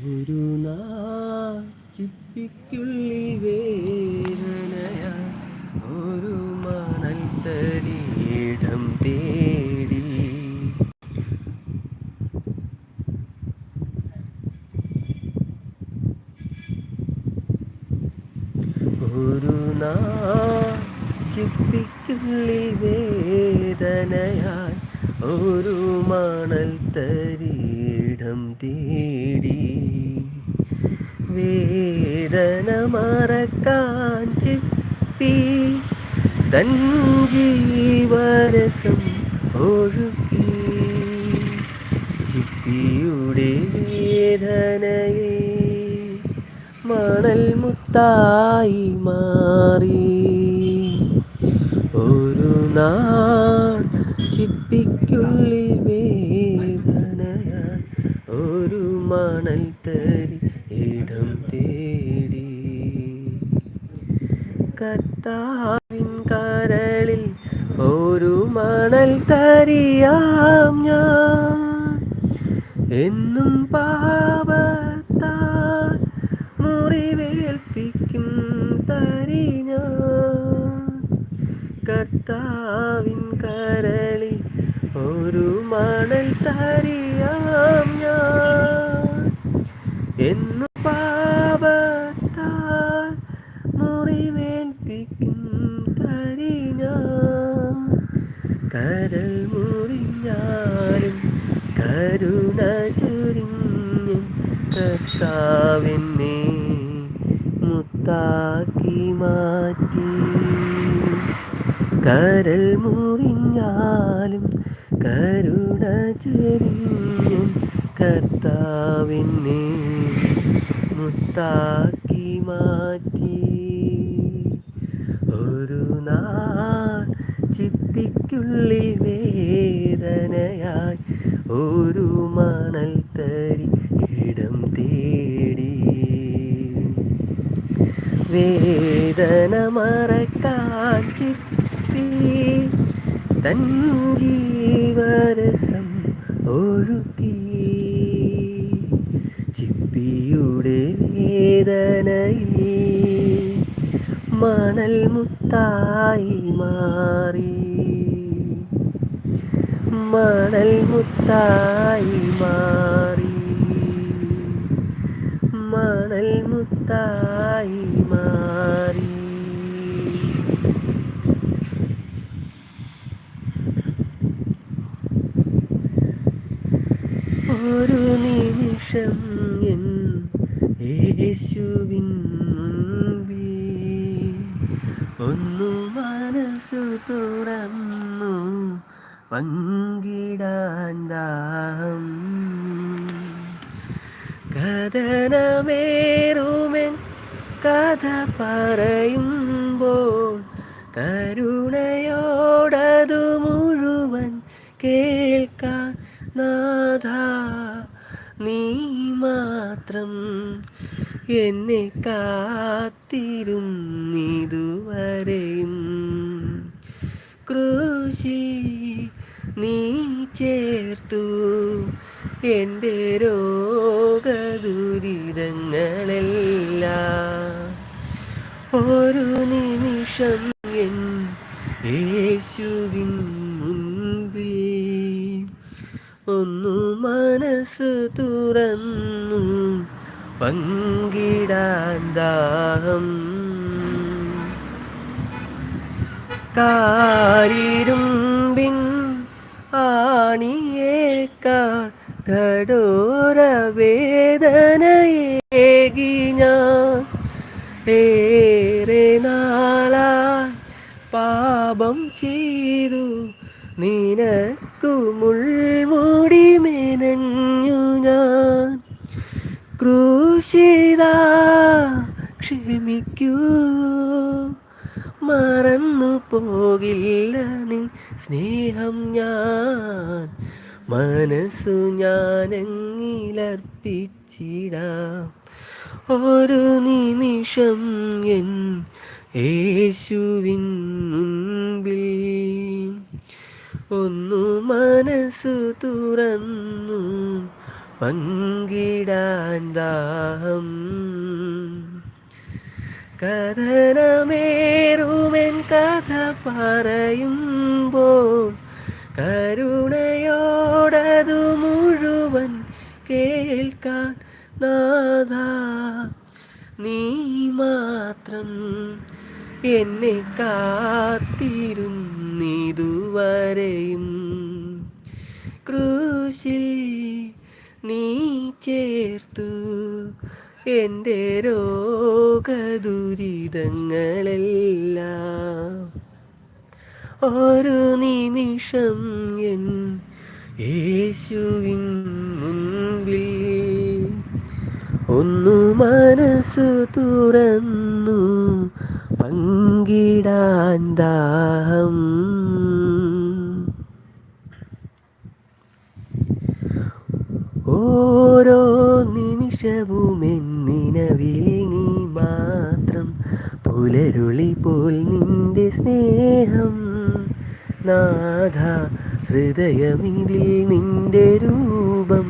ഒരു നാച്ചിപ്പിക്കുള്ളിൽ വേദനയ ഒരു മണൽ തരിയിടം തേടി ഒരു നാച്ചിപ്പിക്കുള്ളിൽ വേദനയായി ഒരു മണൽ തരിയിടം തേടി വേദന മറക്കാൻ ചിപ്പി തൻ ജീവരസം ഒഴുക്കി ചിപ്പിയുടെ വേദനയെ മണൽ മുത്തായി മാറി. ഒരു നാൾ ചിപ്പിക്കുള്ളിൽ വേദനയായി ഒരു മണൽ കർത്താവിൻ കരളിൽ ഒരു മണൽ തരിയാം ഞാൻ. എന്നും പാപത്താൽ മുറിവേൽപ്പിക്കും തരി ഞാൻ. കർത്താവിൻ കരളിൽ ഒരു മണൽ തരിയാം ഞാൻ. എന്നും പാപത്താൽ മുറിവേൽപ്പിക്കും തരി ഞാൻ കരൾ മുറിഞ്ഞാലും കരുണ ചുരിഞ്ഞും കർത്താവിനെ മുത്താക്കി മാറ്റി. കരൾ മുറിഞ്ഞാലും കരുണ ചൊരിഞ്ഞും കർത്താവിനെ മുത്താക്കി മാറ്റി ഒരു നാൾ ചിപ്പിക്കുള്ളിൽ വേദനയായി ഒരു മണൽ തരി ഇടം തേടി. വേദന മറക്കാൻ ചിപ്പി തൻ ജീവരസം ഒഴുക്കി. ചിപ്പിയുടെ വേദനയിൽ മണൽ മുത്തായി മാറി. മണൽ മുത്തായി മാറി. മണൽ മുത്തായി മാറി. ഒരു നിമിഷം എൻ യേശുവിൻ മുൻപിൽ ഒന്നു മനസ്സു തുറന്നു പങ്കിടാൻ ദാഹം. കഥനമേറുമെൻ കഥ പറയുമ്പോൾ കരുണയോടതു മുഴുവൻ കേൾക്കാൻ നാഥ നീ മാത്രം എന്നെ കാത്തിരുന്നിതുവരെയും ക്രൂശിൽ നീ ചേർത്തു എന്റെ രോഗദുരിതങ്ങളെല്ലാം. ഒരു നിമിഷം എൻ യേശുവിൻ മുൻപിൽ. ഒന്നു മനസ്സ് തുറന്നു പങ്കിടാൻ ദാഹം. കാരിരുമ്പിൻ ആണിയേക്കാൾ കടോര വേദനയേകി ഞാൻ ഏറെ നാളായി പാപം ചെയ്തു. നിനക്കു മുൾമുടി മെനഞ്ഞു ഞാൻ ക്രൂശിത ക്ഷമിക്കൂ. മറന്നു പോകില്ല നിൻ സ്നേഹം ഞാൻ. മനസ്സു ഞാനെങ്ങിലർപ്പിച്ചിടാം ഒരു നിമിഷം എൻ യേശുവിൻ മുൻപിൽ. ഒന്നു മനസ്സു തുറന്നു പങ്കിടാൻ ദാഹം. കഥനമേറുമെൻ കഥ പറയുമ്പോൾ കരുണയോടതു മുഴുവൻ കേൾക്കാൻ നാഥ. നീ മാത്രം എന്നെ കാത്തിരുന്നിതുവരെയും ക്രൂശിൽ നീ ചേർത്തു. എന്റെ രോഗദുരിതങ്ങളെല്ലാം. ഒരു നിമിഷം എൻ യേശുവിൻ മുൻപിൽ ഒന്നു മനസ്സ് തുറന്നു പങ്കിടാൻ ദാഹം. ഓരോ നിമിഷവും എന്നിനവിൽ നീ മാത്രം പുലരുളി പോൽ നിന്റെ സ്നേഹം. നാഥ ഹൃദയമിതിൽ നിന്റെ രൂപം.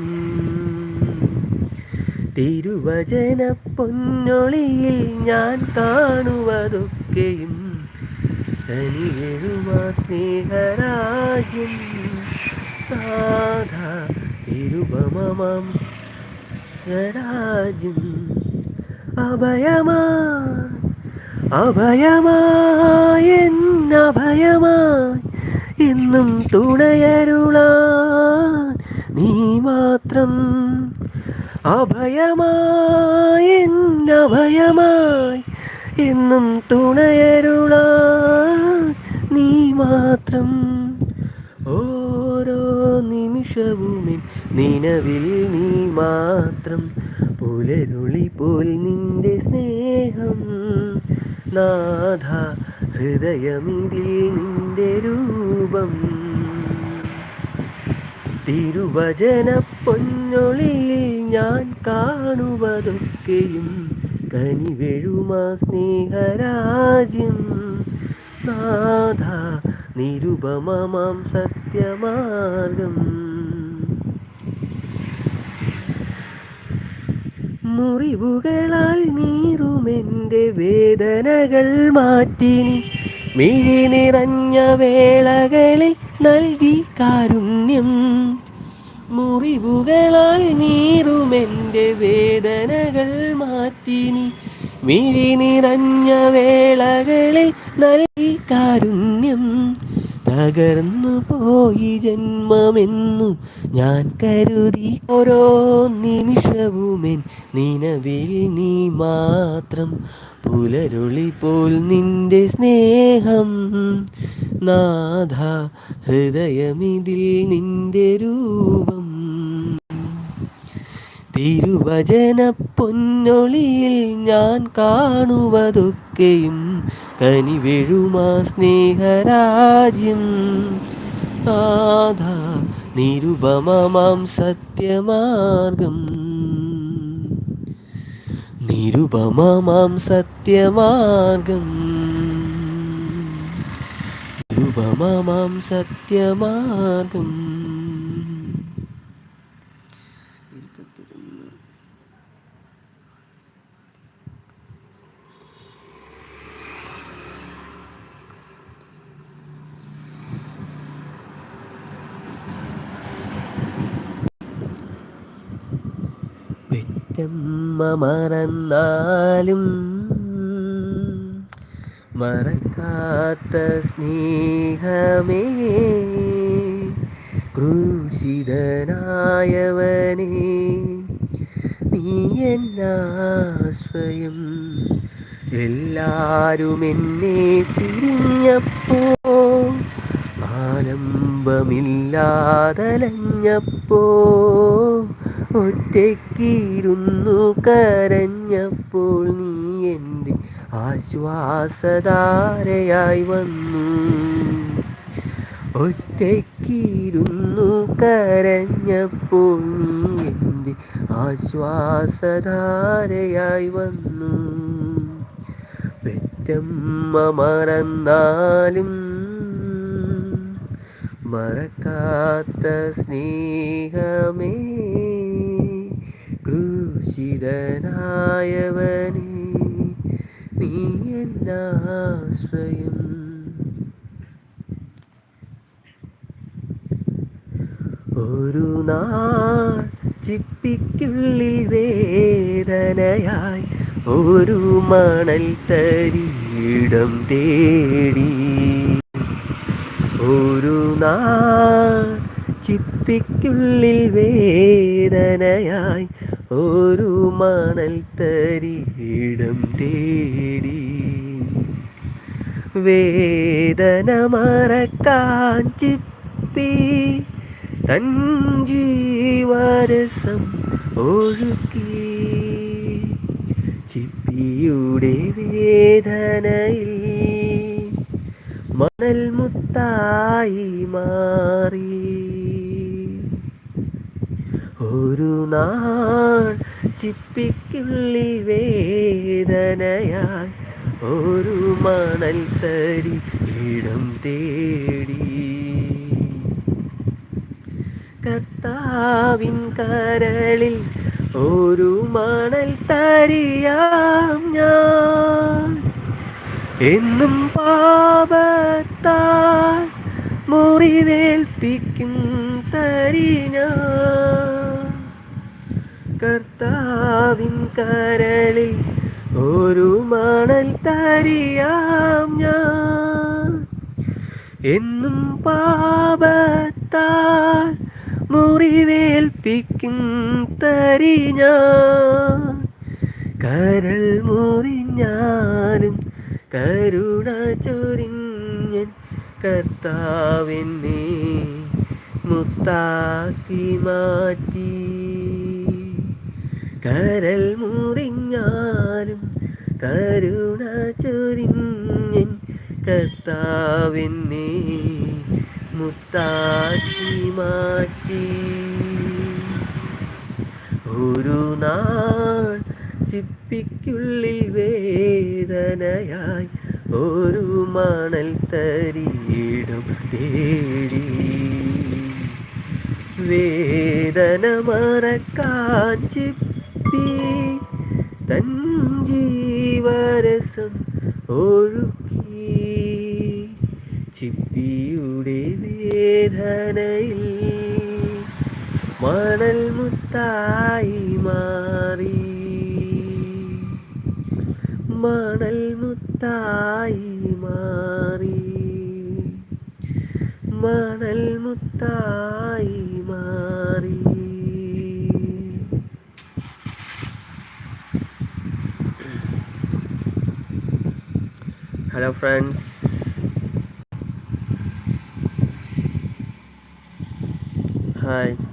തിരുവചന പൊന്നൊളിയിൽ ഞാൻ കാണുവതൊക്കെയും തനിയെഴുമാ സ്നേഹരാജ്യം. നാഥ ഇരുപമമം രാജ്യം. അഭയമായി അഭയമായി എന്നഭയമായി എന്നും തുണയരുളാൻ നീ മാത്രം അഭയമായി എന്നഭയമായി എന്നും തുണയരുളാൻ നീ മാത്രം ഓരോ നിമിഷവും നിലവിൽ നീ മാത്രം പുലരുളി പോൽ നിന്റെ സ്നേഹം. നാഥ ഹൃദയമിതിൽ നിന്റെ രൂപം. തിരുവചന പൊന്നൊളിയിൽ ഞാൻ കാണുവതൊക്കെയും കനിവെഴുമാ സ്നേഹരാജ്യം. നാഥ നിരുപമമാം സത്യമാർഗം. മുറിവുകളാൽ നീറുമെന്റെ വേദനകൾ മാറ്റിനി. മിഴി നിറഞ്ഞ വേളകളിൽ നൽകി കാരുണ്യം. മുറിവുകളാൽ നീറുമെന്റെ വേദനകൾ മാറ്റിനി. മിഴി നിറഞ്ഞ വേളകളിൽ നൽകി കാരുണ്യം. തകർന്നു പോയി ജന്മമെന്നു ഞാൻ കരുതി ഓരോ നിമിഷവുമെൻ നിലവിൽ നീ മാത്രം. പുലരുളി പോൽ നിന്റെ സ്നേഹം. നാഥ ഹൃദയമിതിൽ നിന്റെ രൂപം. തിരുവചന പൊന്നൊളിയിൽ ഞാൻ കാണുവതൊക്കെയും കനിവെഴുമാ സ്നേഹരാജ്യം. ആധാ നിരുപമമാം സത്യമാർഗം. നിരുപമമാം സത്യമാർഗം. നിരുപമമാം സത്യമാർഗം. പെറ്റമ്മ മറന്നാലും മറക്കാത്ത സ്നേഹമേ ക്രൂശിതനായവനേ നീ എന്നാശ്രയം എല്ലാരും എന്നെ തിരിഞ്ഞപ്പോ ആലംബമില്ലാതലഞ്ഞപ്പോ ഒറ്റയ്ക്കിരുന്നു കരഞ്ഞപ്പോൾ നീ എന്റെ ആശ്വാസധാരയായി വന്നു. ഒറ്റയ്ക്കിരുന്നു കരഞ്ഞപ്പോൾ നീ എന്റെ ആശ്വാസധാരയായി വന്നു. പെറ്റമ്മ മറന്നാലും മറക്കാത്ത സ്നേഹമേ ക്രൂശിതനായവനെ നീ എന്നാശ്രയം ഒരു നാൾ ചിപ്പിക്കുള്ളി വേദനയായി ഒരു മണൽ തരിയിടം തേടി ഒരു നാൾ ചിപ്പിക്കുള്ളിൽ വേദനയായി ഒരു മണൽ തരിയിടം തേടി. വേദന മറക്കാൻ ചിപ്പി തൻ ഒഴുക്കി. ചിപ്പിയുടെ വേദനയിൽ മണൽ മുത്തായി മാറി. ഒരു നാൾ ചിപ്പിക്കുള്ളി വേദനയായി ഒരു മണൽ തരി ഇടം തേടി. കർത്താവിൻ കരളിൽ ഒരു മണൽ തരിയാം ഞാൻ. എന്നും പാപത്താൽ മുറിവേൽപ്പിക്കും തരിഞ്ഞ കർത്താവിൻ കരളിൽ ഒരു മണൽ തരിയാം ഞാൻ. എന്നും പാപത്താൽ മുറിവേൽപ്പിക്കും തരിഞ്ഞ കരൾ മുറിഞ്ഞാലും കരുണ ചൊരിഞ്ഞൻ കർത്താവിനെ മുത്താക്കി മാറ്റി. കരൽ മുറിഞ്ഞാലും കരുണ ചൊരിഞ്ഞൻ കർത്താവിനെ മുത്താക്കി മാറ്റി. ഒരു നാൾ ചിപ്പിക്കുള്ളിൽ വേദനയായി ഒരു മണൽ തരിയിടും തേടി. വേദന മറക്കാൻ ചിപ്പി തൻ ജീവരസം ഒഴുക്കി. ചിപ്പിയുടെ വേദനയിൽ മണൽ മുത്തായി മാറി. മണൽ മുത്തായി മാറി. മണൽ മുത്തായി മാറി. Hello friends. ഹായ്.